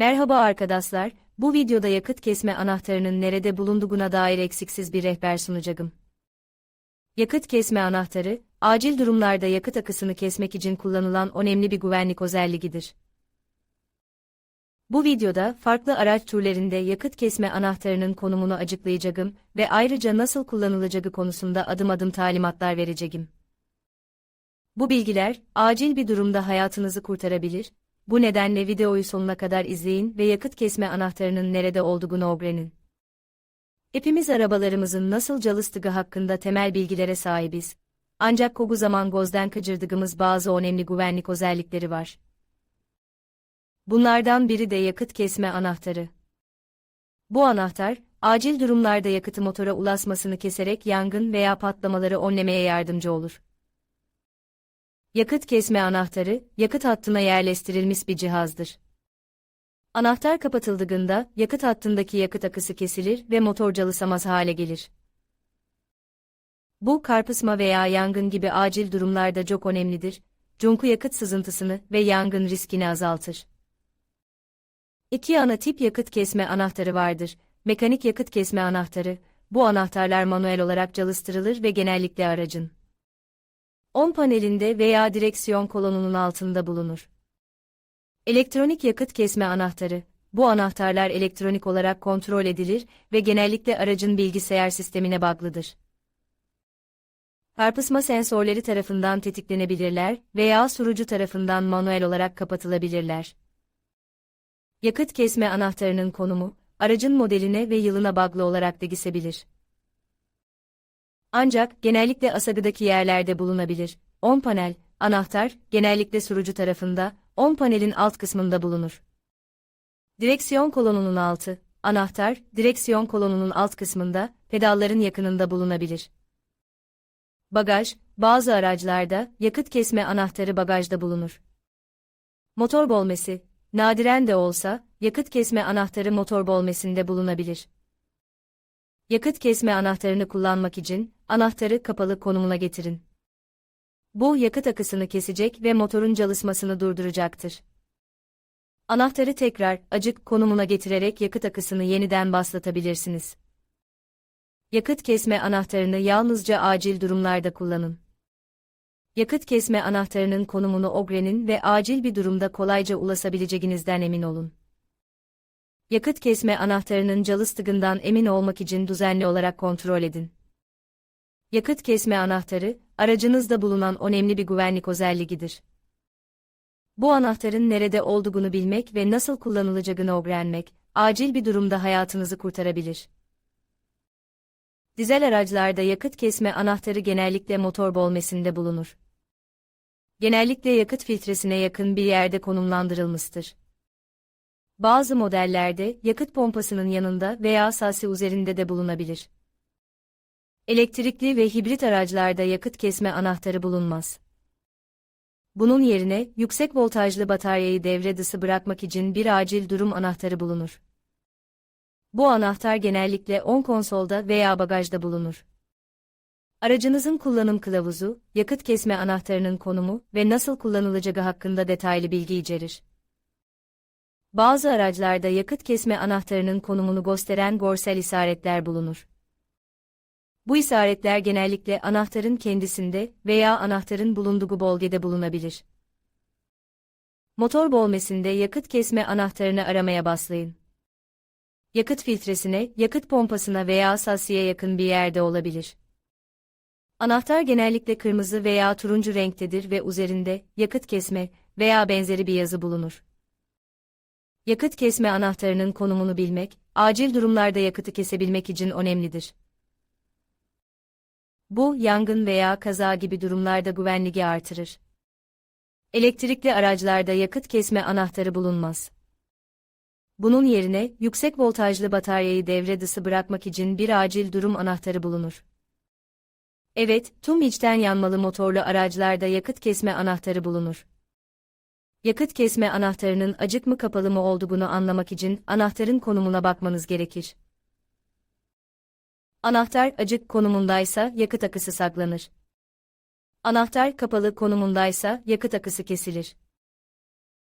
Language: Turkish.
Merhaba arkadaşlar, bu videoda yakıt kesme anahtarının nerede bulunduğuna dair eksiksiz bir rehber sunacağım. Yakıt kesme anahtarı, acil durumlarda yakıt akısını kesmek için kullanılan önemli bir güvenlik özelliğidir. Bu videoda farklı araç türlerinde yakıt kesme anahtarının konumunu açıklayacağım ve ayrıca nasıl kullanılacağı konusunda adım adım talimatlar vereceğim. Bu bilgiler, acil bir durumda hayatınızı kurtarabilir, bu nedenle videoyu sonuna kadar izleyin ve yakıt kesme anahtarının nerede olduğunu öğrenin. Hepimiz arabalarımızın nasıl çalıştığı hakkında temel bilgilere sahibiz. Ancak kogu zaman gözden kaçırdığımız bazı önemli güvenlik özellikleri var. Bunlardan biri de yakıt kesme anahtarı. Bu anahtar, acil durumlarda yakıtı motora ulaşmasını keserek yangın veya patlamaları önlemeye yardımcı olur. Yakıt kesme anahtarı, yakıt hattına yerleştirilmiş bir cihazdır. Anahtar kapatıldığında, yakıt hattındaki yakıt akısı kesilir ve motor çalışamaz hale gelir. Bu, karpısma veya yangın gibi acil durumlarda çok önemlidir, çünkü yakıt sızıntısını ve yangın riskini azaltır. İki ana tip yakıt kesme anahtarı vardır. Mekanik yakıt kesme anahtarı, bu anahtarlar manuel olarak çalıştırılır ve genellikle aracın 10 panelinde veya direksiyon kolonunun altında bulunur. Elektronik yakıt kesme anahtarı, bu anahtarlar elektronik olarak kontrol edilir ve genellikle aracın bilgisayar sistemine bağlıdır. Çarpışma sensörleri tarafından tetiklenebilirler veya sürücü tarafından manuel olarak kapatılabilirler. Yakıt kesme anahtarının konumu, aracın modeline ve yılına bağlı olarak değişebilir. Ancak genellikle asagıdaki yerlerde bulunabilir. 10 panel, anahtar, genellikle sürücü tarafında, 10 panelin alt kısmında bulunur. Direksiyon kolonunun altı, anahtar, direksiyon kolonunun alt kısmında, pedalların yakınında bulunabilir. Bagaj, bazı araçlarda, yakıt kesme anahtarı bagajda bulunur. Motor bolmesi, nadiren de olsa, yakıt kesme anahtarı motor bolmesinde bulunabilir. Yakıt kesme anahtarını kullanmak için, anahtarı kapalı konumuna getirin. Bu, yakıt akısını kesecek ve motorun çalışmasını durduracaktır. Anahtarı tekrar, acık konumuna getirerek yakıt akısını yeniden başlatabilirsiniz. Yakıt kesme anahtarını yalnızca acil durumlarda kullanın. Yakıt kesme anahtarının konumunu öğrenin ve acil bir durumda kolayca ulaşabileceğinizden emin olun. Yakıt kesme anahtarının çalıştığından emin olmak için düzenli olarak kontrol edin. Yakıt kesme anahtarı, aracınızda bulunan önemli bir güvenlik özelliğidir. Bu anahtarın nerede olduğunu bilmek ve nasıl kullanılacağını öğrenmek, acil bir durumda hayatınızı kurtarabilir. Dizel araçlarda yakıt kesme anahtarı genellikle motor bolmesinde bulunur. Genellikle yakıt filtresine yakın bir yerde konumlandırılmıştır. Bazı modellerde yakıt pompasının yanında veya sasi üzerinde de bulunabilir. Elektrikli ve hibrit araçlarda yakıt kesme anahtarı bulunmaz. Bunun yerine yüksek voltajlı bataryayı devre dışı bırakmak için bir acil durum anahtarı bulunur. Bu anahtar genellikle on konsolda veya bagajda bulunur. Aracınızın kullanım kılavuzu, yakıt kesme anahtarının konumu ve nasıl kullanılacağı hakkında detaylı bilgi içerir. Bazı araçlarda yakıt kesme anahtarının konumunu gösteren görsel işaretler bulunur. Bu işaretler genellikle anahtarın kendisinde veya anahtarın bulunduğu bölgede bulunabilir. Motor bolmesinde yakıt kesme anahtarını aramaya başlayın. Yakıt filtresine, yakıt pompasına veya sasiye yakın bir yerde olabilir. Anahtar genellikle kırmızı veya turuncu renktedir ve üzerinde yakıt kesme veya benzeri bir yazı bulunur. Yakıt kesme anahtarının konumunu bilmek, acil durumlarda yakıtı kesebilmek için önemlidir. Bu, yangın veya kaza gibi durumlarda güvenliği artırır. Elektrikli araçlarda yakıt kesme anahtarı bulunmaz. Bunun yerine, yüksek voltajlı bataryayı devre dışı bırakmak için bir acil durum anahtarı bulunur. Evet, tüm içten yanmalı motorlu araçlarda yakıt kesme anahtarı bulunur. Yakıt kesme anahtarının acık mı kapalı mı olduğunu anlamak için anahtarın konumuna bakmanız gerekir. Anahtar acık konumundaysa yakıt akısı saklanır. Anahtar kapalı konumundaysa yakıt akısı kesilir.